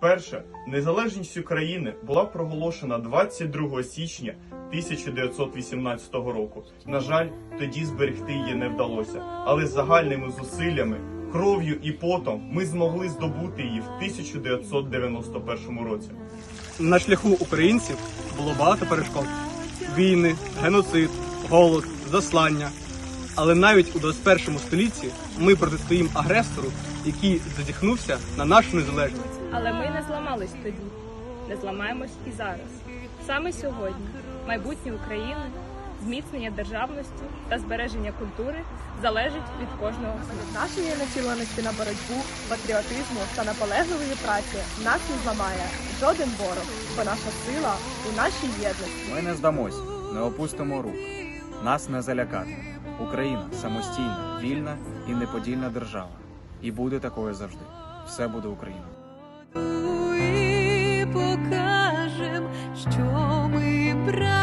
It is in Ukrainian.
Вперше незалежність України була проголошена 22 січня 1918 року. На жаль, тоді зберегти її не вдалося, але загальними зусиллями, кров'ю і потом ми змогли здобути її в 1991 році. На шляху українців було багато перешкод: війни, геноцид, голод, заслання. Але навіть у 21 столітті ми протистоїмо агресору, який зазіхнувся на нашу незалежність. Але ми не зламались тоді, не зламаємось і зараз. Саме сьогодні майбутнє України, зміцнення державності та збереження культури залежить від кожного. Нашої націленості на боротьбу, патріотизму та наполегливої праці нас не зламає жоден ворог, бо наша сила у нашій єдності. Ми не здамось, не опустимо рук. Нас не залякати. Україна самостійна, вільна і неподільна держава. І буде такою завжди. Все буде Україна. І покажем, що ми брали.